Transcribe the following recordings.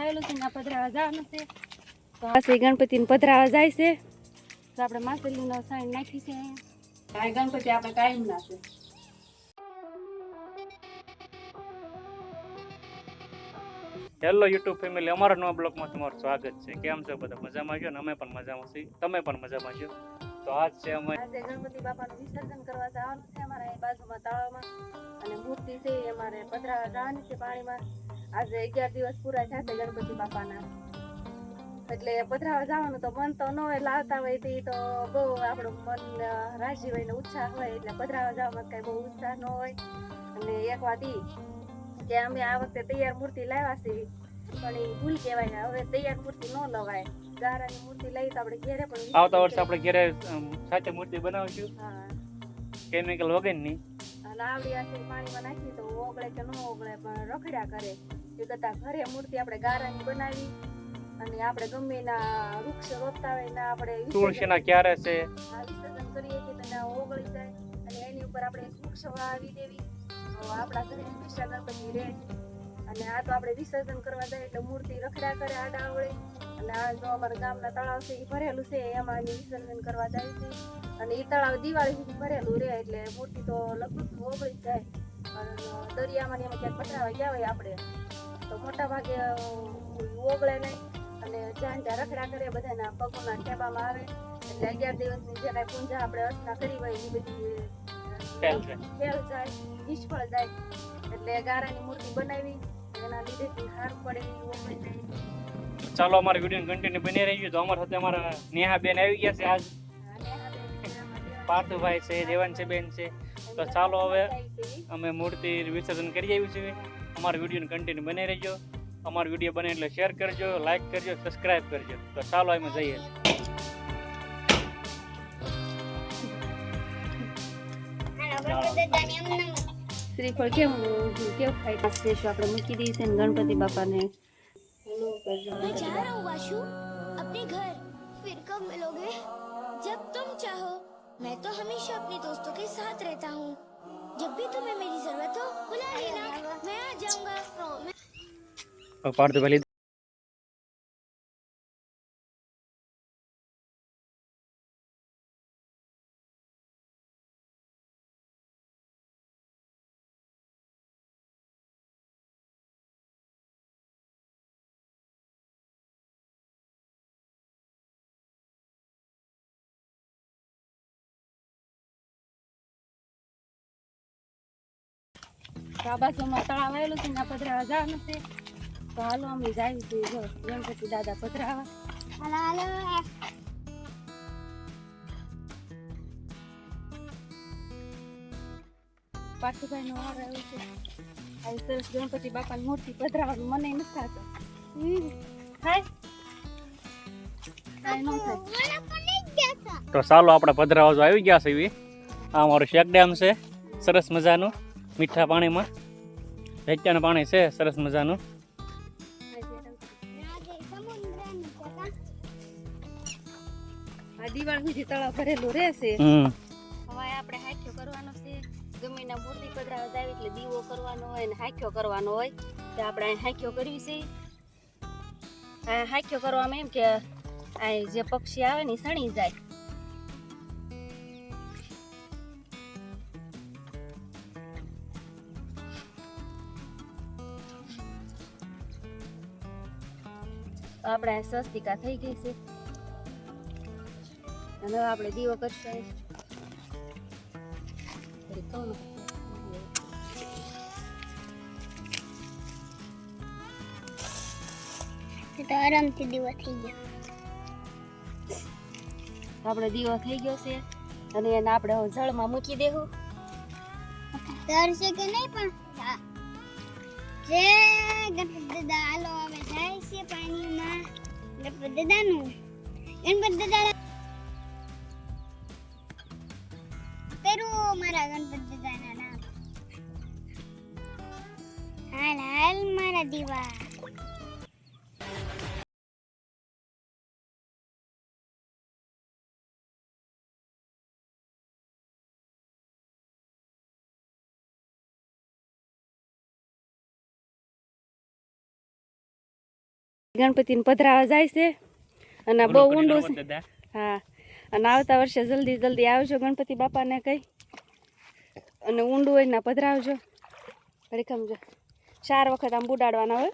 આવેલું છે ને પધરાવા જવાનું છે. તો આ ગણપતિને પધરાવા જાય છે. તો આપણે માસેલીનો સાઈન નાખી છે કાંઈ ગણપતિ આપણે કાંઈ ના છે હેલો યુટ્યુબ ફેમિલી અમારા નવા બ્લોગમાં તમારું સ્વાગત છે. કેમ છો બધા? મજામાં છો? ને અમે પણ મજામાં છીએ. તમે પણ મજામાં છો? તો આજ છે અમે આજે ગણપતિ બાપાનું વિસર્જન કરવા જવાનું છે અમારા એ બાજુમાં તળાવમાં. અને મૂર્તિ છે અમારે પધરાવા જવાની છે પાણીમાં. આજે અગિયાર દિવસ પૂરા થશે ગણપતિ બાપાના. એટલે પધરાવા જવાનું તો મન તો ન હોય લાવતા હોય તે તો બહુ આપણું મન રાજી હોય ને ઉત્સાહ હોય એટલે પધરાવા જવામાં કઈ બહુ ઉત્સાહ ન હોય. અને એક વાત ઈ કે અમે આ વખતે તૈયાર મૂર્તિ લાવ્યા છીએ પણ એ ભૂલ કહેવાય હવે તૈયાર મૂર્તિ ન લવાય. ગારાની મૂર્તિ લઈ તો આપણે ઘેરે પણ આવતા વર્ષે આપણે ઘેરે સાચી મૂર્તિ બનાવીશું. કેમિકલ વગરની. આવડી આસી પાણીમાં નાખી તો ઓગળે કે ન ઓગળે પણ રખડ્યા કરે. એ કરતા ઘરે મૂર્તિ આપણે ગારાની બનાવી અને આપણે ગમે ના વૃક્ષ રોપતા હોય ના આપણે તુલસીના ક્યારે છે? વિસર્જન કરીએ કે તો ઓગળી જાય અને એની ઉપર આપણે વૃક્ષ વાવી દેવી. તો આપણા ઘરે હંમેશા ગણપતિ રહે. અને આ તો આપણે વિસર્જન કરવા જાય એટલે મૂર્તિ રખડ્યા કરે આડા આવડે અને આ જો અમારા ગામના તળાવ છે એ ભરેલું છે એમાં વિસર્જન કરવા જાય છે. અને એ તળાવ દિવાળી સુધી ભરેલું રહે એટલે મૂર્તિ તો લગભગ ઓગળી જાય. અને દરિયામાં એમાં ક્યાંક પથરાવા ગયા હોય આપણે તો મોટા ભાગે ઓગળે નહીં અને જ્યાં જ્યાં રખડા કરે બધાના પગોના ઠેબામાં આવે. એટલે અગિયાર દિવસની જે કાંઈ પૂંજા આપણે અર્ચના કરી હોય એ બધી ફેલ જાય નિષ્ફળ જાય. એટલે ગારાની મૂર્તિ બનાવી એના લીધે હાર પડે ઓગળી જાય. ચાલો અમારા વીડિયો કન્ટિન્યુ બની રહ્યું તો અમારા સાથે અમારા નેહા બેન આવી ગયા છે આજ. પાર્થભાઈ છે દેવાંશી બેન છે. તો ચાલો હવે અમે મૂર્તિ વિસર્જન કરી આવ્યું છીએ અમારો વિડીયોને કન્ટિન્યુ બની રહેજો. અમારો વીડિયો બને એટલે શેર કરજો લાઈક કરજો સબસ્ક્રાઈબ કરજો. તો ચાલો અમે જઈએ. શ્રીફળ કેમ કેવું ખાઈ આપણે મૂકી દઈએ છીએ ગણપતિ બાપાને. मैं तो हमेशा अपने दोस्तों के साथ रहता हूँ जब भी तुम्हें मेरी जरूरत हो बुला लेना मैं आ जाऊंगा पहले તો આ બાજુમાં તળાવ આવેલું છે ને આ પધરાવા જવાનું છે. તો હાલો અમે જાય છે જો ગણપતિ દાદા પધરાવા. નો વાર આવ્યો છે. આવી સરસ ગણપતિ બાપાની મૂર્તિ પધરાવાનું મને નથી થતું. થાય. તો ચાલો આપણે પધરાવા જો આવી ગયા છે એવી. આ અમારું શેક ડેમ છે. સરસ મજાનું. મીઠા પાણીમાં. રેચાનું પાણી છે સરસ મજાનું. આ દિવાળી સુધી તળાવ ભરેલું રહેશે હવે આપણે હાખ્યો કરવાનો છે. જમીનના મૂર્તિ પધરાવા જાય એટલે દીવો કરવાનો હોય ને હાખ્યો કરવાનો હોય. તો આપણે અહીં હાખ્યો કરવી છે. આ હાખ્યો કરવામાં એમ કે આ જે પક્ષી આવે ને સણી જાય. તો આપણે સ્વસ્તિકા થઈ ગઈ છે. અને હવે આપણે દીવો કરશું. તો આરામથી દીવા થઈ ગયા. આપણે દીવો થઈ ગયો છે. અને એને આપણે હવે જળમાં મૂકી દેવું. તરશે કે નહીં પણ. જે ગણપતિ દાદા હાલો હવે જાય છે પાણીમાં? ગણપતિ દાદાનું ગણપતિ દાદા પેરું મારા ગણપત દાદાના નામ. હાલ હાલ મારા દીવા. ગણપતિને પધરાવા જાય છે. અને બહુ ઊંડું છે. હા. અને આવતા વર્ષે જલ્દી જલ્દી આવજો ગણપતિ બાપાને કઈ. અને ઊંડું હોય ને પધરાવજો. હરીખમજો ચાર વખત આમ બુડાડવાના હોય.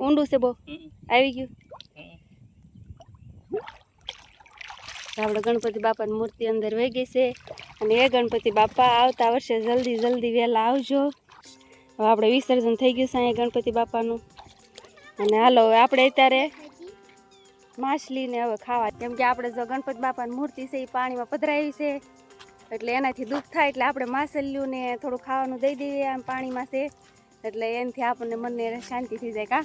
ઊંડું છે બહુ. આવી ગયું. આપડે આપણે ગણપતિ બાપાની મૂર્તિ અંદર વહી ગઈ છે. અને એ ગણપતિ બાપા આવતા વર્ષે જલ્દી જલ્દી વહેલા આવજો. હવે આપણે વિસર્જન થઈ ગયું છે અહીંયા ગણપતિ બાપાનું. અને હાલો, હવે આપણે અત્યારે માછલીને હવે ખાવા. કેમ કે આપણે જો ગણપતિ બાપાની મૂર્તિ છે એ પાણીમાં પધરાવી છે, એટલે એનાથી દુઃખ થાય, એટલે આપણે માછલીઓને થોડું ખાવાનું દઈ દઈએ આમ પાણીમાં છે. એટલે એનાથી આપણને મનને શાંતિ થઈ જાય, કા?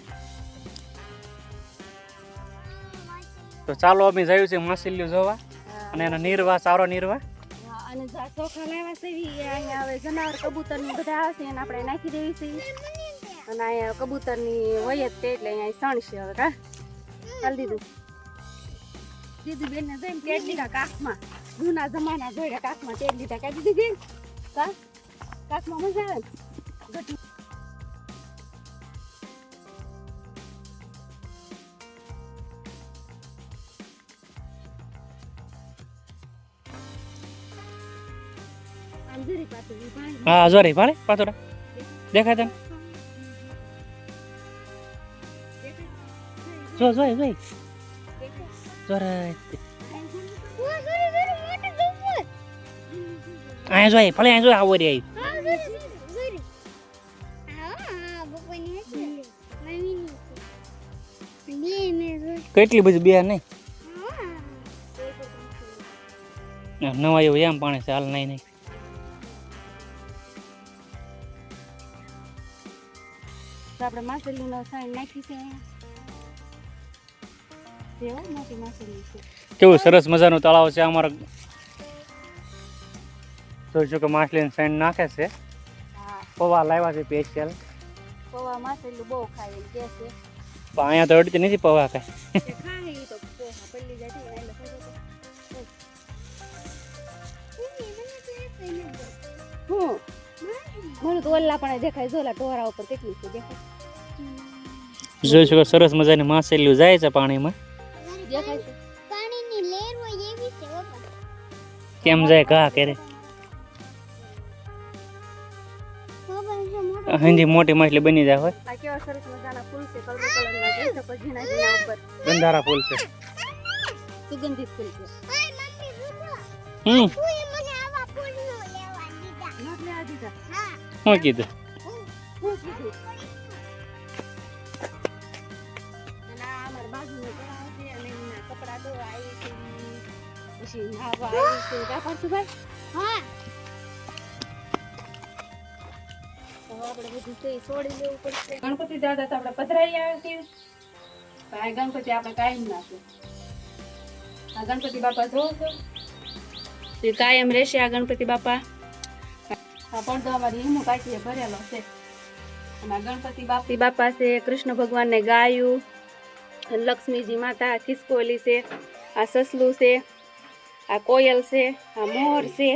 તો ચાલો, અમે જયું છે માછલીઓ જોવા. અને એનો નિર્વાહ સારો નિર્વાહ અને જા ચોખા લાવ્યા છે અહીંયા હવે જનાવર કબૂતરની બધા આવશે એને આપણે નાખી દેવી છે. અને અહીંયા કબૂતરની હોય જ તે એટલે અહીંયા સણશે હવે, કા? ચાલ દીધું. દીદી બેન ને જઈને તેડ લીધા કાકમાં. જૂના જમાના જોયા કાકમાં તેડ લીધા. કાઢી દીધી કા? કાકમાં મજા આવે ગટી હા જો રે ભાણે પાતોડા. દેખાય તને? જો જો જો અહીંયા જોઈએ ભલે અહીંયા જોઈએ આવો રે આવી કેટલી બધી બે નહીં? નવા એવું એમ પાણી ચાલ નહીં નહીં. આપણે માછલીનો સાઈન નાખી છે જેવો મોટી માછલી છે. કેવું સરસ મજાનું તળાવ છે અમારા જોઈશું કે માછલીને સાઈન નાખે છે. પૌવા લાવ્યા છે સ્પેશિયલ પૌવા માછલી બહુ ખાય કે છે. પણ અહીંયા તો અડતી નથી પૌવા ખાય ઈ તો પોહા પલ્લી જાય ખાય હું મને તો ઓલા પણ દેખાય જોલા ટોરા ઉપર કેટલી છે દેખાય. જોઈશું શકો સરસ મજાની માછલીઓ જાય છે પાણીમાં. દેખાય છે પાણીની લહેર હોય એવી છે બાપા કેમ જાય ઘા કરે? હિન્દી મોટી માછલી બની જાય હોય. આ કેવા સરસ મજાના ફૂલ છે કલર કલરના જોઈ શકો ઝીણા ઝીણા ઉપર. ગંધારા ફૂલ છે. સુગંધિત ફૂલ છે. હમ. તું એ મને આવા ફૂલ નો લેવા દીધા. નોટ લેવા દીધા? હા. શું કીધું? પછી નાહવા આવી કા પરશુભાઈ હા તો આપણે બધું છે છોડી લેવું પડશે ગણપતિ દાદા તો આપણે પધરાઈ આવ્યા છીએ ભાઈ ગણપતિ આપણે કાયમ નાખ્યું આ ગણપતિ બાપા જોઉં છો? તે કાયમ રહેશે આ ગણપતિ બાપા. આ પડદો અમારી હિમુ કાચીએ ભરેલો છે. અને ગણપતિ બાપી બાપા છે કૃષ્ણ ભગવાનને ગાયું. લક્ષ્મીજી માતા ખિસકોલી છે આ સસલું છે. આ કોયલ છે આ મોર છે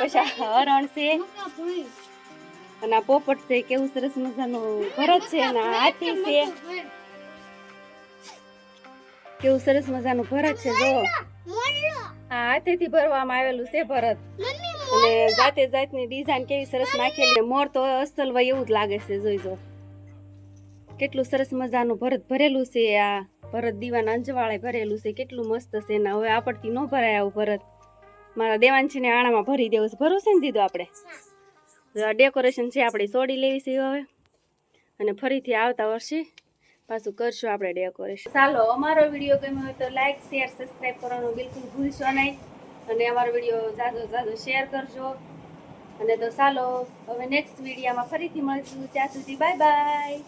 પછી આ હરણ છે. અને આ પોપટ છે કેવું સરસ મજાનું ભરત છે અને આ હાથી છે. કેવું સરસ મજાનું ભરત છે જો. આ હાથેથી ભરવામાં આવેલું છે ભરત. અને જાતે જાતની ડિઝાઇન કેવી સરસ નાખેલી. મોર તો અસલ હોય એવું જ લાગે છે જોઈ જો. કેટલું સરસ મજાનું ભરત ભરેલું છે આ ભરત દીવાન અંજવાળે ભરેલું છે. કેટલું મસ્ત છે ને. હવે આપડથી ન ભરાય આવું ભરત. મારા દેવાંશીને આણામાં ભરી દેવું છે. ભરોસે ને દીધું આપણે ડેકોરેશન છે આપણે છોડી લેવી છે હવે. અને ફરીથી આવતા વર્ષે પાછું કરશું આપણે ડેકોરેશન ચાલો, અમારો વીડિયો ગમ્યો હોય તો લાઈક શેર સબસ્ક્રાઈબ કરવાનું બિલકુલ ભૂલશો નહીં. અને અમારો વીડિયો જાજો જાજો શેર કરજો. અને તો ચાલો, હવે નેક્સ્ટ વિડીયામાં ફરીથી મળીશું. ત્યાં સુધી બાય બાય